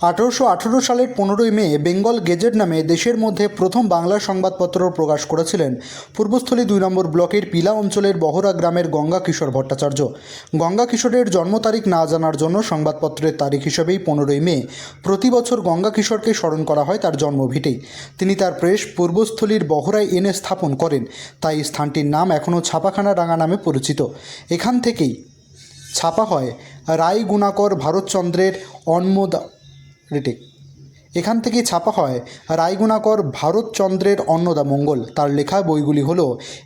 আঠারোশো আঠেরো সালের পনেরোই মে বেঙ্গল গেজেট নামে দেশের মধ্যে প্রথম বাংলা সংবাদপত্র প্রকাশ করেছিলেন পূর্বস্থলী দুই নম্বর ব্লকের পিলা অঞ্চলের বহরা গ্রামের গঙ্গা কিশোর ভট্টাচার্য। গঙ্গা কিশোরের জন্ম তারিখ না জানার জন্য সংবাদপত্রের তারিখ হিসেবেই পনেরোই মে প্রতি বছর গঙ্গা কিশোরকে স্মরণ করা হয় তার জন্মভিটেই তিনি তার প্রেস পূর্বস্থলীর বহরায় এনে স্থাপন করেন। তাই স্থানটির নাম এখনও ছাপাখানা ডাঙ্গা নামে পরিচিত। এখান থেকেই ছাপা হয় রায় গুণাকর ভারতচন্দ্রের অন্মদা রিটেক। এখান থেকেই ছাপা হয় রায়গুণাকর ভারতচন্দ্রের অন্নদা মঙ্গল। তার লেখা বইগুলি হল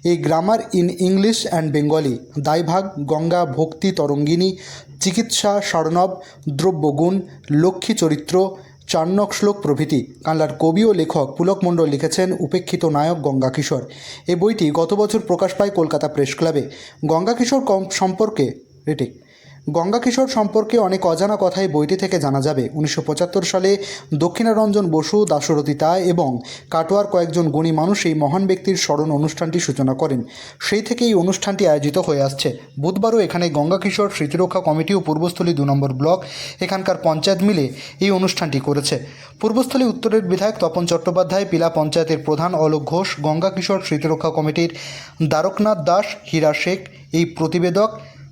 এই grammar in English and Bengali Dayabhaga Ganga, Bhakti, Tarangini, চিকিৎসা, স্বর্ণব, দ্রব্যগুণ, লক্ষ্মী চরিত্র, চার্ণক শ্লোক প্রভৃতি। কানলার কবি ও লেখক পুলক মণ্ডল লিখেছেন উপেক্ষিত নায়ক গঙ্গা কিশোর। এই বইটি গত বছর প্রকাশ পায় কলকাতা প্রেস ক্লাবে। গঙ্গা কিশোর কম সম্পর্কে রিটেক। গঙ্গা কিশোর সম্পর্কে অনেক অজানা কথাই বইটি থেকে জানা যাবে। উনিশশো পঁচাত্তর সালে দক্ষিণারঞ্জন বসু দাশরথী তাই এবং কাটোয়ার কয়েকজন গুণী মানুষ এই মহান ব্যক্তির স্মরণ অনুষ্ঠানটি সূচনা করেন। সেই থেকে এই অনুষ্ঠানটি আয়োজিত হয়ে আসছে। বুধবারও এখানে গঙ্গা কিশোর স্মৃতিরক্ষা কমিটি ও পূর্বস্থলী দু নম্বর ব্লক, এখানকার পঞ্চায়েত মিলে এই অনুষ্ঠানটি করেছে। পূর্বস্থলী উত্তরের বিধায়ক তপন চট্টোপাধ্যায়, পিলা পঞ্চায়েতের প্রধান অলোক ঘোষ গঙ্গা কিশোর স্মৃতিরক্ষা কমিটির দ্বারকনাথ দাস, হীরা শেখ, এই প্রতিবেদক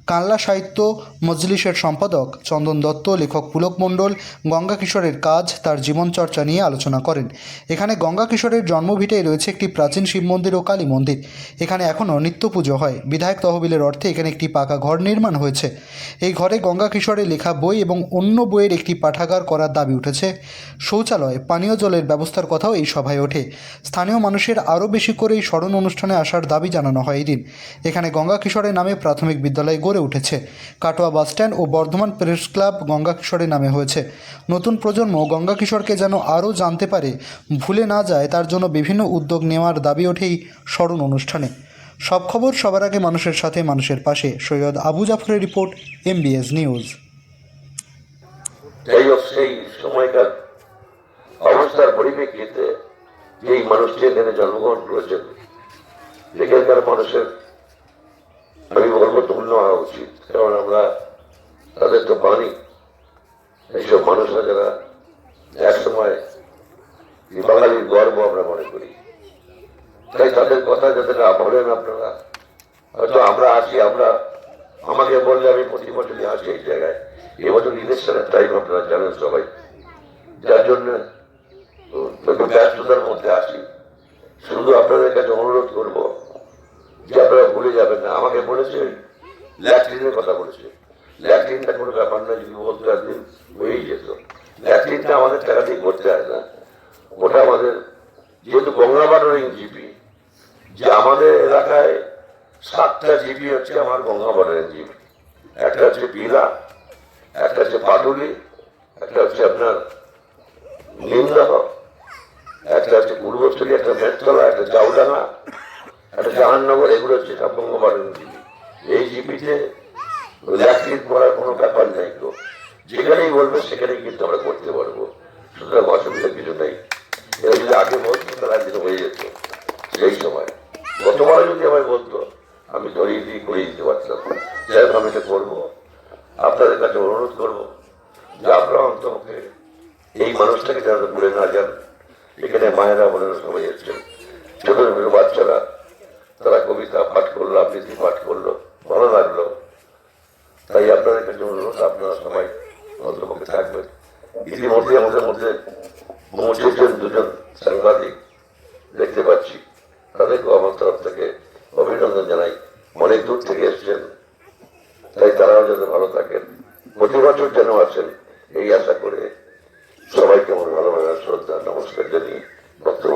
কানলা সাহিত্য মজলিসের সম্পাদক চন্দন দত্ত, লেখক পুলক মণ্ডল, গঙ্গা কিশোরের কাজ তার জীবনচর্চা নিয়ে আলোচনা করেন। এখানে গঙ্গা কিশোরের জন্মভিটায় রয়েছে একটি প্রাচীন শিব মন্দির ও কালী মন্দির। এখানে এখনও নিত্য পুজো হয়। বিধায়ক তহবিলের অর্থে এখানে একটি পাকা ঘর নির্মাণ হয়েছে। এই ঘরে গঙ্গা কিশোরের লেখা বই এবং অন্য বইয়ের একটি পাঠাগার করার দাবি উঠেছে। শৌচালয়, পানীয় জলের ব্যবস্থার কথাও এই সভায় ওঠে। স্থানীয় মানুষের আরও বেশি করে এই স্মরণ অনুষ্ঠানে আসার দাবি জানানো হয় এদিন। এখানে গঙ্গা কিশোরের নামে প্রাথমিক বিদ্যালয় গড়ে উঠেছে। কাটোয়া বাসস্ট্যান্ড ও বর্ধমান প্রেস ক্লাব গঙ্গা কিশোরের নামে হয়েছে। নতুন প্রজন্ম গঙ্গা কিশোরকে যেন আরও জানতে পারে, ভুলে না যায় তার জন্য বিভিন্ন উদ্যোগ নেওয়ার দাবি ওঠেই স্মরণ অনুষ্ঠানে। সব খবর সবার আগে মানুষের সাথে মানুষের পাশে। সৈয়দ আবু জাফরের রিপোর্ট, এমবিএস নিউজ। সেই সময়কার অবস্থার পরিপ্রেক্ষিতে যেই মানুষটি এখানে জন্মগ্রহণ করেছেন এখানকার মানুষের বলব ধন্য হওয়া উচিত। কারণ আমরা তাদের তো বাণী এইসব মানুষরা যারা এক সময় বাঙালির গর্ব আমরা মনে করি। তাই তাদের কথা যাতে না বলেন আপনারা, হয়তো আমরা আসি, আমরা আমাকে বললে আমি প্রতি বছরই আসি এই জায়গায়। এবছর ইলেকশনের টাইম আপনারা জানেন সবাই। যার জন্য ব্যস্ততার মধ্যে আসি। শুধু আপনাদের কাছে অনুরোধ করব ভুলে যাবেন না। আমাকে বলেছে ল্যাট্রিনের কথা বলেছে। ল্যাট্রিনটা কোনো ব্যাপার না যদি বলতে একদিন, হয়েই যেত। ল্যাট্রিনটা আমাদের টাকা দিয়ে করতে হয় না। ওটা আমাদের, যেহেতু গঙ্গা বাটারিং জিপি যে আমাদের এলাকায় সাতটা জিপি হচ্ছে আমার গঙ্গা বাটারিং জিপি একটা হচ্ছে পিলা একটা হচ্ছে পাটুলি, একটা হচ্ছে আপনার নিমদাহ, একটা হচ্ছে পূর্বস্থলী, একটা মেটতলা একটা জাউডাঙ্গা একটা জাহান্নগর এগুলো হচ্ছে বঙ্গবাড়ির জিপি এই জিপিতে ল্যাট্রিন করার কোনো ব্যাপার নেই তো। যেখানেই বলবে সেখানেই কিন্তু আমরা করতে পারব। সুতরাং অসুবিধা কিছু নেই। এরা যদি আগে বলতো তারা একদিন হয়ে যেত। সেই সময়। গতবার যদি আমায় বলতো, আমি ধরিয়ে দিয়ে করিয়ে দিতে পারতাম। যাই হোক, আমি এটা করব। আপনাদের কাছে অনুরোধ করব যে আপনারা অন্তপক্ষে এই মানুষটাকে যারা ভুলে না যান। এখানে মায়েরা বোনেরা সবাই এসছেন। কবিতা পাঠ করল, আবৃত্তি পাঠ করল, ভালো লাগল। তাই আপনাদের কাছে অনুরোধ, আপনারা সবাই অন্তপক্ষে থাকবেন। ইতিমধ্যে আমাদের মধ্যে পৌঁছেছেন দুজন সাংবাদিক দেখতে পাচ্ছি। তাদেরকেও আমার তরফ থেকে অভিনন্দন জানাই। অনেক দূর থেকে এসছেন। তাই তারাও যাতে ভালো থাকেন। প্রতি বছর যেন আছেন, এই আশা করে সবাইকে আমার ভালোবাসা শ্রদ্ধা, নমস্কার জানিয়ে বক্তব্য